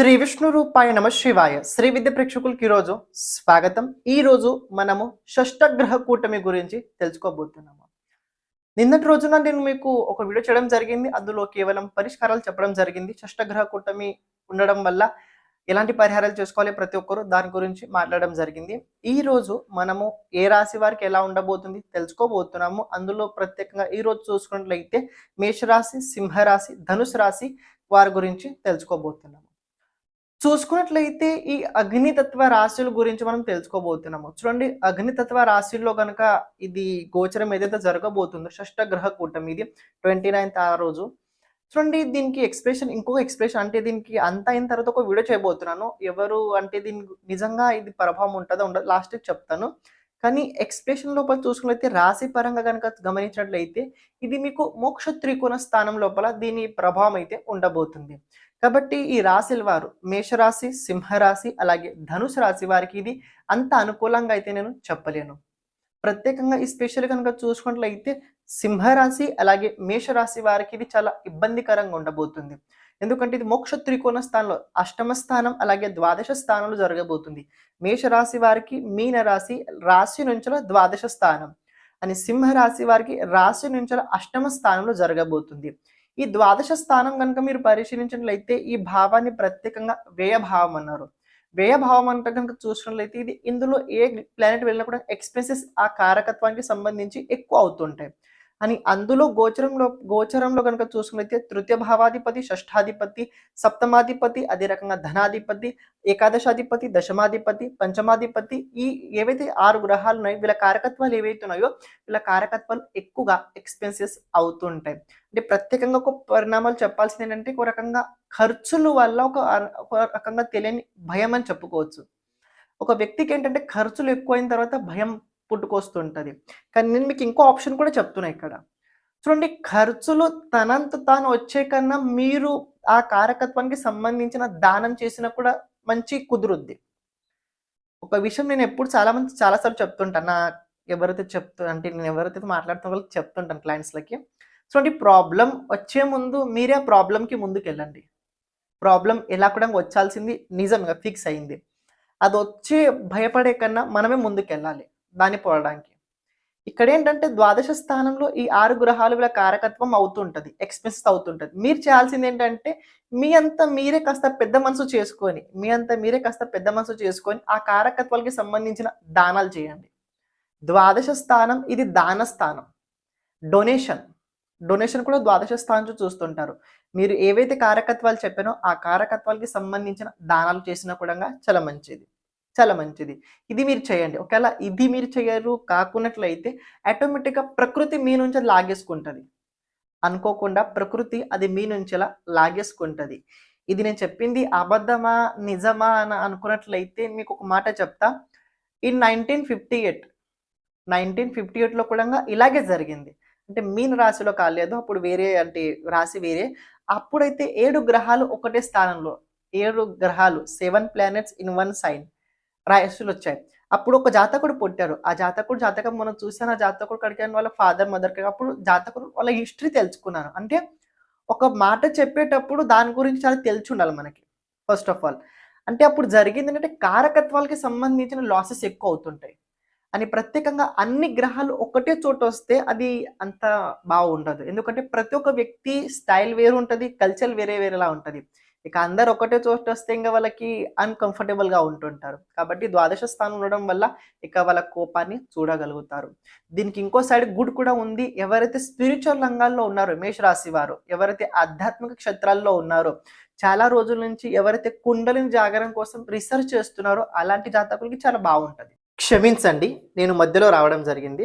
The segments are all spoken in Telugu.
శ్రీ విష్ణు రూపాయ నమ శివాయ. శ్రీ విద్య ప్రేక్షకులకి ఈరోజు స్వాగతం. ఈ రోజు మనము షష్టగ్రహ కూటమి గురించి తెలుసుకోబోతున్నాము. నిన్నటి రోజున నేను మీకు ఒక వీడియో చేయడం జరిగింది. అందులో కేవలం పరిష్కారాలు చెప్పడం జరిగింది. షష్టగ్రహ కూటమి ఉండడం వల్ల ఎలాంటి పరిహారాలు చేసుకోవాలి ప్రతి ఒక్కరు దాని గురించి మాట్లాడడం జరిగింది. ఈరోజు మనము ఏ రాశి వారికి ఎలా ఉండబోతుంది తెలుసుకోబోతున్నాము. అందులో ప్రత్యేకంగా ఈ రోజు చూసుకున్నట్లయితే మేషరాశి సింహరాశి ధనుసు రాశి వారి గురించి తెలుసుకోబోతున్నాము. చూసుకున్నట్లయితే ఈ అగ్నితత్వ రాశుల గురించి మనం తెలుసుకోబోతున్నాము. చూడండి అగ్నితత్వ రాశుల్లో కనుక ఇది గోచరం ఏదైతే జరగబోతుందో షష్ట గ్రహ కూటమి ఇది ట్వంటీ నైన్త్ ఆ రోజు. చూడండి దీనికి ఎక్స్ప్రెషన్ ఇంకొక ఎక్స్ప్రెషన్ అంటే దీనికి అంత అయిన తర్వాత ఒక వీడియో చేయబోతున్నాను. ఎవరు అంటే దీని నిజంగా ఇది ప్రభావం ఉంటుందో ఉండదు లాస్ట్కి చెప్తాను. కానీ ఎక్స్ప్రెషన్ లోపల చూసుకున్నట్లయితే రాశి పరంగా కనుక గమనించినట్లయితే ఇది మీకు మోక్ష త్రికోణ స్థానం లోపల దీని ప్రభావం అయితే ఉండబోతుంది. కాబట్టి ఈ రాశుల వారు మేషరాశి సింహరాశి అలాగే ధనుసు రాశి వారికి ఇది అంత అనుకూలంగా అయితే నేను చెప్పలేను. ప్రత్యేకంగా ఈ స్పెషల్ కనుక చూసుకున్నట్లయితే సింహరాశి అలాగే మేషరాశి వారికి ఇది చాలా ఇబ్బందికరంగా ఉండబోతుంది. ఎందుకంటే ఇది మోక్ష త్రికోణ స్థానంలో అష్టమ స్థానం అలాగే ద్వాదశ స్థానంలో జరగబోతుంది. మేషరాశి వారికి మీన రాశి రాశి నుంచి ద్వాదశ స్థానం అని సింహరాశి వారికి రాశి నుంచి అష్టమ స్థానంలో జరగబోతుంది. ఈ ద్వాదశ స్థానం కనుక మీరు పరిశీలించినట్లయితే ఈ భావాన్ని ప్రత్యేకంగా వ్యయభావం అన్నారు. వ్యయభావం అంటే కనుక చూసినట్లయితే ఇది ఇందులో ఏ ప్లానెట్ వెళ్ళినా కూడా ఎక్స్పెన్సెస్ ఆ కారకత్వానికి సంబంధించి ఎక్కువ అవుతుంటాయి. అని అందులో గోచరంలో గోచరంలో కనుక చూసుకున్నట్లయితే తృతీయ భావాధిపతి షష్ఠాధిపతి సప్తమాధిపతి అదే రకంగా ధనాధిపతి ఏకాదశాధిపతి దశమాధిపతి పంచమాధిపతి ఈ ఏవైతే ఆరు గ్రహాలు ఉన్నాయో వీళ్ళ కారకత్వాలు ఏవైతే ఉన్నాయో వీళ్ళ కారకత్వాలు ఎక్కువగా ఎక్స్పెన్సెస్ అవుతుంటాయి. అంటే ప్రత్యేకంగా ఒక పరిణామాలు చెప్పాల్సింది ఏంటంటే ఒక రకంగా ఖర్చుల వల్ల ఒక ఒక రకంగా తెలియని భయం అని చెప్పుకోవచ్చు. ఒక వ్యక్తికి ఏంటంటే ఖర్చులు ఎక్కువైన తర్వాత భయం పుట్టుకొస్తుంటుంది. కానీ నేను మీకు ఇంకో ఆప్షన్ కూడా చెప్తున్నా ఇక్కడ. చూడండి ఖర్చులు తనంత తాను వచ్చే కన్నా మీరు ఆ కారకత్వానికి సంబంధించిన దానం చేసినా కూడా మంచి కుదురుద్ది. ఒక విషయం నేను ఎప్పుడు చాలా మంది చాలాసార్లు చెప్తుంటాను. నా ఎవరైతే చెప్తూ అంటే నేను ఎవరైతే మాట్లాడుతున్న వాళ్ళకి చెప్తుంటాను క్లయింట్స్లకి చూడండి ప్రాబ్లం వచ్చే ముందు మీరే ఆ ప్రాబ్లంకి ముందుకెళ్ళండి. ప్రాబ్లం ఎలా కూడా వచ్చాల్సింది నిజంగా ఫిక్స్ అయింది. అది వచ్చి భయపడే కన్నా మనమే ముందుకెళ్ళాలి. దాన్ని పోవడానికి ఇక్కడ ఏంటంటే ద్వాదశ స్థానంలో ఈ ఆరు గ్రహాలు వీళ్ళ కారకత్వం అవుతుంటది ఎక్స్పెన్సెస్ అవుతుంటది. మీరు చేయాల్సింది ఏంటంటే మీ అంత మీరే కాస్త పెద్ద మనసు చేసుకొని మీ అంత మీరే కాస్త పెద్ద మనసు చేసుకొని ఆ కారకత్వాలకి సంబంధించిన దానాలు చేయండి. ద్వాదశ స్థానం ఇది దాన స్థానం. డొనేషన్. డొనేషన్ కూడా ద్వాదశ స్థానం చూస్తుంటారు. మీరు ఏవైతే కారకత్వాలు చెప్పానో ఆ కారకత్వాలకి సంబంధించిన దానాలు చేసినా కూడా చాలా మంచిది. చాలా మంచిది. ఇది మీరు చేయండి. ఒకవేళ ఇది మీరు చేయరు కాకున్నట్లయితే ఆటోమేటిక్గా ప్రకృతి మీ నుంచి లాగేసుకుంటుంది. అనుకోకుండా ప్రకృతి అది మీ నుంచి లాగేసుకుంటుంది. ఇది నేను చెప్పింది అబద్ధమా నిజమా అని అనుకున్నట్లయితే మీకు ఒక మాట చెప్తా. In nineteen fifty eight nineteen fifty ఎయిట్లో కూడా ఇలాగే జరిగింది. అంటే మీన రాశిలో కాలేదు అప్పుడు వేరే అంటే రాశి వేరే. అప్పుడైతే ఏడు గ్రహాలు ఒకటే స్థానంలో. ఏడు గ్రహాలు seven planets in one sign. రాయస్సులు వచ్చాయి అప్పుడు ఒక జాతకుడు పుట్టారు. ఆ జాతకుడు జాతకం మనం చూసాను ఆ జాతకుడు కడిగాను వాళ్ళ ఫాదర్ మదర్ అప్పుడు జాతకుడు వాళ్ళ హిస్టరీ తెలుసుకున్నాను అంటే ఒక మాట చెప్పేటప్పుడు దాని గురించి చాలా తెలిసి ఉండాలి మనకి ఫస్ట్ ఆఫ్ ఆల్. అంటే అప్పుడు జరిగింది ఏంటంటే కారకత్వాలకి సంబంధించిన లాసెస్ ఎక్కువ అవుతుంటాయి అని ప్రత్యేకంగా అన్ని గ్రహాలు ఒకటే చోట వస్తే అది అంత బాగుండదు. ఎందుకంటే ప్రతి ఒక్క వ్యక్తి స్టైల్ వేరు ఉంటుంది కల్చర్ వేరే వేరేలా ఉంటుంది. ఇక అందరు ఒకటే చోట వస్తే ఇంకా వాళ్ళకి అన్కంఫర్టబుల్గా ఉంటుంటారు. కాబట్టి ద్వాదశ స్థానం ఉండడం వల్ల ఇక వాళ్ళ కోపాన్ని చూడగలుగుతారు. దీనికి ఇంకో సైడ్ గుడ్ కూడా ఉంది. ఎవరైతే స్పిరిచువల్ రంగాల్లో ఉన్నారో మేషరాశి వారు ఎవరైతే ఆధ్యాత్మిక క్షేత్రాల్లో ఉన్నారో చాలా రోజుల నుంచి ఎవరైతే కుండలిని జాగరం కోసం రీసెర్చ్ చేస్తున్నారో అలాంటి జాతకులకి చాలా బాగుంటుంది. క్షమించండి నేను మధ్యలో రావడం జరిగింది.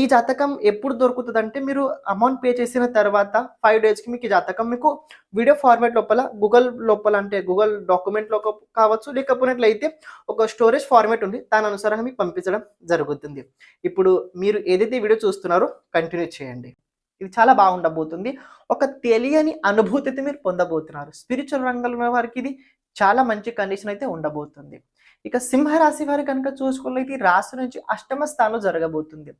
ఈ జాతకం ఎప్పుడు దొరుకుతుంది అంటే మీరు అమౌంట్ పే చేసిన తర్వాత ఫైవ్ డేస్కి మీకు ఈ జాతకం మీకు వీడియో ఫార్మాట్ లోపల గూగుల్ లోపల అంటే గూగుల్ డాక్యుమెంట్లో కావచ్చు లేకపోయినట్లయితే ఒక స్టోరేజ్ ఫార్మాట్ ఉంది. దాని అనుసారంగా మీకు పంపించడం జరుగుతుంది. ఇప్పుడు మీరు ఏదైతే వీడియో చూస్తున్నారో కంటిన్యూ చేయండి. ఇది చాలా బాగుండబోతుంది. ఒక తెలియని అనుభూతి అయితే మీరు పొందబోతున్నారు. స్పిరిచువల్ రంగంలో ఉన్న వారికి ఇది చాలా మంచి కండిషన్ అయితే ఉండబోతుంది. ఇక సింహరాశి వారి కనుక చూసుకున్నట్లయితే ఈ రాశి నుంచి అష్టమ స్థానంలో జరగబోతుంది.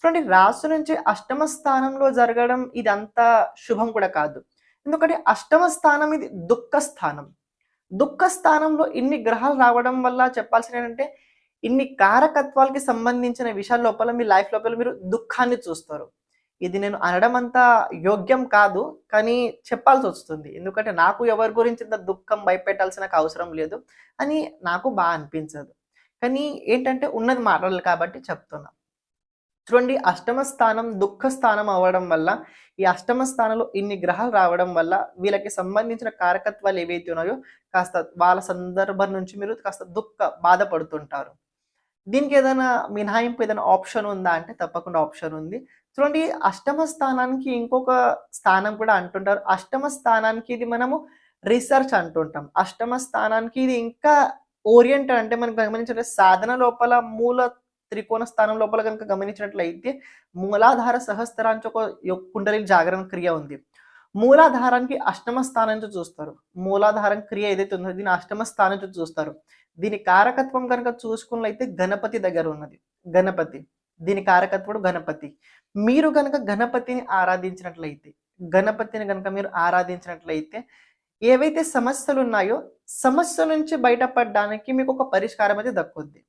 చూడండి రాశి నుంచి అష్టమ స్థానంలో జరగడం ఇది అంత శుభం కూడా కాదు. ఎందుకంటే అష్టమ స్థానం ఇది దుఃఖ స్థానం. దుఃఖ స్థానంలో ఇన్ని గ్రహాలు రావడం వల్ల చెప్పాల్సిన ఏంటంటే ఇన్ని కారకత్వాలకి సంబంధించిన విషయాల లోపల మీ లైఫ్ లోపల మీరు దుఃఖాన్ని చూస్తారు. ఇది నేను అనడం అంత యోగ్యం కాదు కానీ చెప్పాల్సి వస్తుంది. ఎందుకంటే నాకు ఎవరి గురించి ఇంత దుఃఖం భయపెట్టాల్సిన అవసరం లేదు అని నాకు బాగా అనిపించదు. కానీ ఏంటంటే ఉన్నది మాట్లాడాలి కాబట్టి చెప్తున్నా. చూడండి అష్టమ స్థానం దుఃఖ స్థానం అవ్వడం వల్ల ఈ అష్టమ స్థానంలో ఇన్ని గ్రహాలు రావడం వల్ల వీళ్ళకి సంబంధించిన కారకత్వాలు ఏవైతే ఉన్నాయో కాస్త వాళ్ళ సందర్భం నుంచి మీరు కాస్త దుఃఖ బాధపడుతుంటారు. దీనికి ఏదైనా మినహాయింపు ఏదైనా ఆప్షన్ ఉందా అంటే తప్పకుండా ఆప్షన్ ఉంది. చూడండి అష్టమ స్థానానికి ఇంకొక స్థానం కూడా అంటుంటారు. అష్టమ స్థానానికి ఇది మనము రీసెర్చ్ అంటుంటాం. అష్టమ స్థానానికి ఇది ఇంకా ఓరియంటెడ్ అంటే మనం గమనించే సాధన లోపల మూల త్రికోణ స్థానం లోపల కనుక గమనించినట్లయితే మూలాధార సహస్రాంచి ఒక కుండలి జాగరణ క్రియ ఉంది. మూలాధారానికి అష్టమ స్థానంతో చూస్తారు. మూలాధారం క్రియ ఏదైతే ఉందో దీని అష్టమ స్థానంతో చూస్తారు. దీని కారకత్వం కనుక చూసుకున్నట్లయితే గణపతి దగ్గర ఉన్నది. గణపతి. దీని కారకత్వుడు గణపతి. మీరు కనుక గణపతిని ఆరాధించినట్లయితే గణపతిని కనుక మీరు ఆరాధించినట్లయితే ఏవైతే సమస్యలు ఉన్నాయో సమస్య నుంచి బయటపడడానికి మీకు ఒక పరిష్కారం అయితే దక్కుద్ది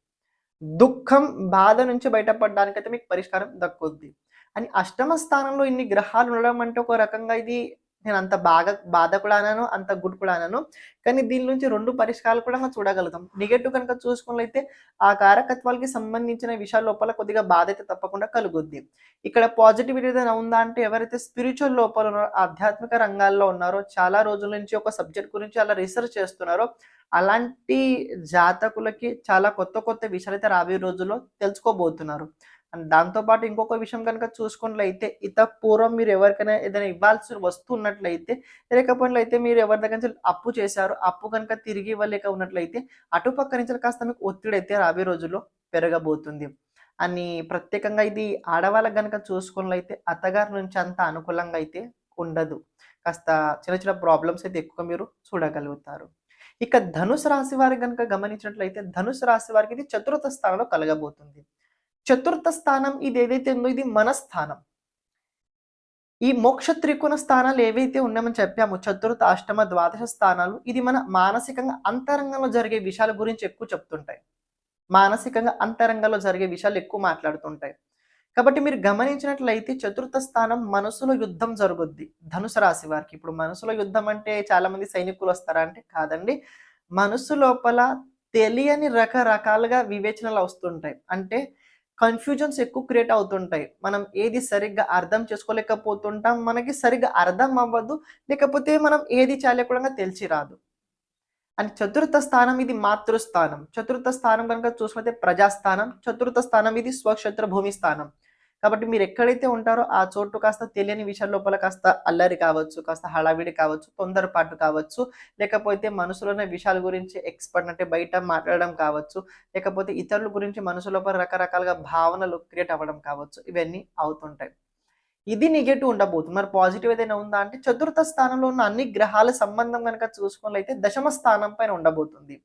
దుఃఖం బాధ నుంచి బయటపడడానికైతే అయితే మీకు పరిష్కారం దక్కుద్ది. అని అష్టమ స్థానంలో ఇన్ని గ్రహాలు ఉండడం అంటే ఒక రకంగా ఇది నేను అంత బాగా బాధ కూడా అనను అంత గుడ్ కూడా అనను కానీ దీని నుంచి రెండు పరిష్కారాలు కూడా మనం చూడగలుగుతాం. నెగటివ్ కనుక చూసుకున్నట్లయితే ఆ కారకత్వాలకి సంబంధించిన విషయాల లోపల కొద్దిగా బాధ అయితే తప్పకుండా కలుగుద్ది. ఇక్కడ పాజిటివిటీ ఏదైనా ఉందా అంటే ఎవరైతే స్పిరిచువల్ లోపల ఉన్నారో ఆధ్యాత్మిక రంగాల్లో ఉన్నారో చాలా రోజుల నుంచి ఒక సబ్జెక్ట్ గురించి అలా రీసెర్చ్ చేస్తున్నారో అలాంటి జాతకులకి చాలా కొత్త కొత్త విషయాలు అయితే రాబోయే రోజుల్లో తెలుసుకోబోతున్నారు. అండ్ దాంతోపాటు ఇంకొక విషయం కనుక చూసుకున్నట్లయితే ఇత పూర్వం మీరు ఎవరికైనా ఏదైనా ఇవ్వాల్సి వస్తున్నట్లయితే లేకపోయినట్లయితే మీరు ఎవరి దగ్గర నుంచి అప్పు చేశారు అప్పు కనుక తిరిగి ఇవ్వలేక ఉన్నట్లయితే అటుపక్క నుంచి కాస్త మీకు ఒత్తిడి అయితే రాబోయే రోజుల్లో పెరగబోతుంది. అని ప్రత్యేకంగా ఇది ఆడవాళ్ళకి కనుక చూసుకున్నట్లయితే అత్తగారి నుంచి అంత అనుకూలంగా అయితే ఉండదు. కాస్త చిన్న చిన్న ప్రాబ్లమ్స్ అయితే ఎక్కువ మీరు చూడగలుగుతారు. ఇక ధనుసు రాశి వారికి కనుక గమనించినట్లయితే ధనుసు రాశి వారికి ఇది చతుర్థ స్థానంలో కలగబోతుంది. చతుర్థ స్థానం ఇది ఏదైతే ఉందో ఇది మన స్థానం. ఈ మోక్ష త్రికోణ స్థానాలు ఏవైతే ఉన్నామని చెప్పాము చతుర్థ అష్టమ ద్వాదశ స్థానాలు ఇది మన మానసికంగా అంతరంగంలో జరిగే విషయాల గురించి ఎక్కువ చెప్తుంటాయి. మానసికంగా అంతరంగంలో జరిగే విషయాలు ఎక్కువ మాట్లాడుతుంటాయి. కాబట్టి మీరు గమనించినట్లయితే చతుర్థ స్థానం మనసులో యుద్ధం జరుగుద్ది. ధనుసు రాశి వారికి ఇప్పుడు మనసులో యుద్ధం అంటే చాలా మంది సైనికులు వస్తారా అంటే కాదండి. మనసు లోపల తెలియని రకరకాలుగా వివేచనలు వస్తుంటాయి. అంటే కన్ఫ్యూజన్స్ ఎక్కువ క్రియేట్ అవుతుంటాయి. మనం ఏది సరిగ్గా అర్థం చేసుకోలేకపోతుంటాం మనకి సరిగ్గా అర్థం అవ్వదు లేకపోతే మనం ఏది చేయలేకుండా తెలిసి రాదు. అని చతుర్థ స్థానం ఇది మాతృస్థానం. చతుర్థ స్థానం కనుక చూసుకుంటే ప్రజాస్థానం చతుర్థ స్థానం ఇది స్వక్షేత్ర భూమి స్థానం. కాబట్టి మీరు ఎక్కడైతే ఉంటారో ఆ చోటు కాస్త తెలియని విషయాల లోపల కాస్త అల్లరి కావచ్చు కాస్త హడావిడి కావచ్చు తొందరపాటు కావచ్చు. లేకపోతే మనసులోనే విషయాల గురించి ఎక్స్పర్ట్ అంటే బయట మాట్లాడడం కావచ్చు. లేకపోతే ఇతరుల గురించి మనసు లోపల రకరకాలుగా భావనలు క్రియేట్ అవ్వడం కావచ్చు. ఇవన్నీ అవుతుంటాయి. ఇది నెగటివ్ ఉండబోతుంది మరి పాజిటివ్ ఏదైనా ఉందా అంటే చతుర్థ స్థానంలో ఉన్న అన్ని గ్రహాల సంబంధం కనుక చూసుకున్నట్లయితే దశమ స్థానం పైన ఉండబోతుంది.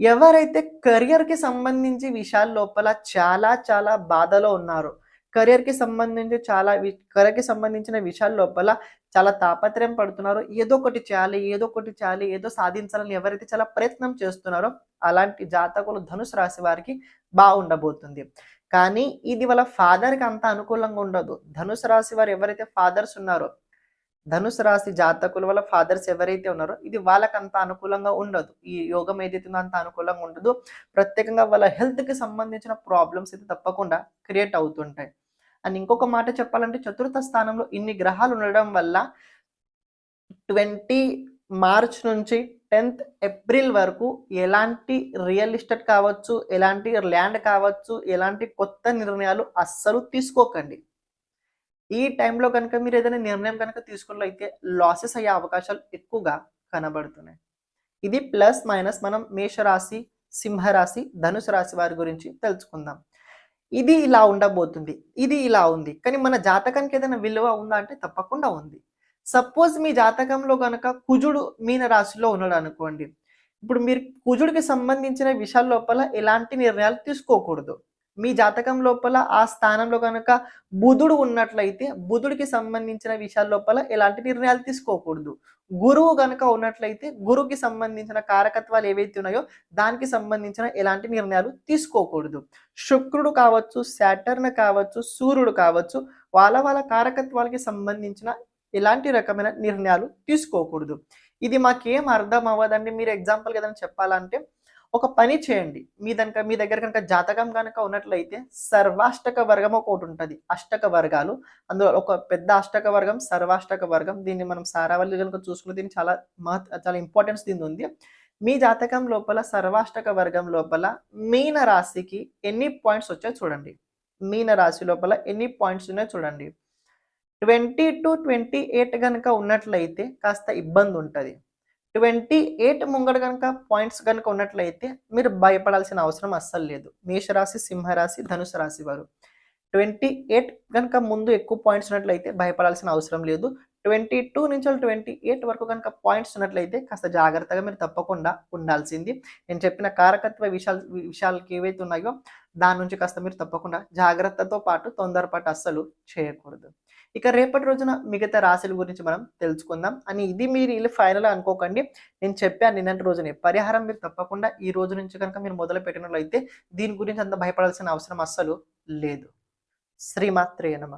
ఎవరైతే కెరియర్‌కి సంబంధించి విషయాల లోపల చాలా చాలా బాధలో ఉన్నారో, కెరియర్‌కి సంబంధించి చాలా వి కెరియర్‌కి సంబంధించిన విషయాల లోపల చాలా తాపత్రయం పడుతున్నారో, ఏదో ఒకటి చేయాలి, ఏదో ఒకటి చేయాలి, ఏదో సాధించాలని ఎవరైతే చాలా ప్రయత్నం చేస్తున్నారో, అలాంటి జాతకులు ధనుసు రాశి వారికి బాగుండబోతుంది. కానీ ఇది వాళ్ళ ఫాదర్‌కి అంత అనుకూలంగా ఉండదు. ధనుసు రాశి వారు ఎవరైతే ఫాదర్స్ ఉన్నారో, ధనుసు రాశి జాతకుల వల్ల ఫాదర్స్ ఎవరైతే ఉన్నారో ఇది వాళ్ళకి అంత అనుకూలంగా ఉండదు. ఈ యోగం ఏదైతే ఉందో అంత అనుకూలంగా ఉండదు. ప్రత్యేకంగా వాళ్ళ హెల్త్‌కి సంబంధించిన ప్రాబ్లమ్స్ అయితే తప్పకుండా క్రియేట్ అవుతుంటాయి. అండ్ ఇంకొక మాట చెప్పాలంటే చతుర్థ స్థానంలో ఇన్ని గ్రహాలు ఉండడం వల్ల 20 మార్చ్ నుంచి 10థ్ ఏప్రిల్ వరకు ఎలాంటి రియల్ ఎస్టేట్ కావచ్చు, ఎలాంటి ల్యాండ్ కావచ్చు, ఎలాంటి కొత్త నిర్ణయాలు అస్సలు తీసుకోకండి. ఈ టైంలో కనుక మీరు ఏదైనా నిర్ణయం కనుక తీసుకున్నట్లయితే లాసెస్ అయ్యే అవకాశాలు ఎక్కువగా కనబడుతున్నాయి. ఇది ప్లస్ మైనస్ మనం మేషరాశి, సింహరాశి, ధనుసు రాశి వారి గురించి తెలుసుకుందాం. ఇది ఇలా ఉండబోతుంది. ఇది ఇలా ఉంది. కానీ మన జాతకానికి ఏదైనా విలువ ఉందా అంటే తప్పకుండా ఉంది. సపోజ్ మీ జాతకంలో గనక కుజుడు మీన రాశిలో ఉన్నాడు అనుకోండి ఇప్పుడు మీరు కుజుడికి సంబంధించిన విషయాల లోపల ఎలాంటి నిర్ణయాలు తీసుకోకూడదు. మీ జాతకం లోపల ఆ స్థానంలో కనుక బుధుడు ఉన్నట్లయితే బుధుడికి సంబంధించిన విషయాల లోపల ఎలాంటి నిర్ణయాలు తీసుకోకూడదు. గురువు గనక ఉన్నట్లయితే గురువుకి సంబంధించిన కారకత్వాలు ఏవైతే ఉన్నాయో దానికి సంబంధించిన ఎలాంటి నిర్ణయాలు తీసుకోకూడదు. శుక్రుడు కావచ్చు, శాటర్న్ కావచ్చు, సూర్యుడు కావచ్చు వాళ్ళ వాళ్ళ కారకత్వాలకి సంబంధించిన ఎలాంటి రకమైన నిర్ణయాలు తీసుకోకూడదు. ఇది మాకేం అర్థం అవ్వదండి. మీరు ఎగ్జాంపుల్‌గా ఏదైనా చెప్పాలంటే ఒక పని చేయండి. మీ దనక మీ దగ్గర కనుక జాతకం కనుక ఉన్నట్లయితే సర్వాష్టక వర్గం ఒకటి ఉంటుంది అష్టక వర్గాలు. అందులో ఒక పెద్ద అష్టక వర్గం, సర్వాష్టక వర్గం. దీన్ని మనం సారావళి కనుక చూసుకుంటే దీన్ని చాలా మహత్ చాలా ఇంపార్టెన్స్ దీని ఉంది. మీ జాతకం లోపల సర్వాష్టక వర్గం లోపల మీన రాశికి ఎన్ని పాయింట్స్ వచ్చాయో చూడండి. మీన రాశి లోపల ఎన్ని పాయింట్స్ ఉన్నాయో చూడండి. ట్వంటీ టు ట్వంటీ ఎయిట్ కనుక ఉన్నట్లయితే కాస్త ఇబ్బంది ఉంటుంది ట్వంటీ ఎయిట్ ముంగట కనుక పాయింట్స్ కనుక ఉన్నట్లయితే మీరు భయపడాల్సిన అవసరం అస్సలు లేదు. మేషరాశి, సింహరాశి, ధనుసు రాశి వారు. ట్వంటీ ఎయిట్ కనుక ముందు ఎక్కువ పాయింట్స్ ఉన్నట్లయితే భయపడాల్సిన అవసరం లేదు. 22 నుంచి 28 వరకు కనుక పాయింట్స్ ఉన్నట్లయితే కాస్త జాగ్రత్తగా మీరు తప్పకుండా ఉండాల్సింది. నేను చెప్పిన కారకత్వ విషయాలు విషయాలకి ఏవైతే ఉన్నాయో దాని నుంచి కాస్త మీరు తప్పకుండా జాగ్రత్తతో పాటు తొందరపాటు అస్సలు చేయకూడదు. ఇక రేపటి రోజున మిగతా రాశుల గురించి మనం తెలుసుకుందాం. అని ఇది మీరు వీళ్ళు ఫైనల్ అనుకోకండి. నేను చెప్పాను నిన్నటి రోజునే. పరిహారం మీరు తప్పకుండా ఈ రోజు నుంచి కనుక మీరు మొదలుపెట్టినట్లయితే దీని గురించి అంత భయపడాల్సిన అవసరం అస్సలు లేదు. శ్రీమాత్రేనమ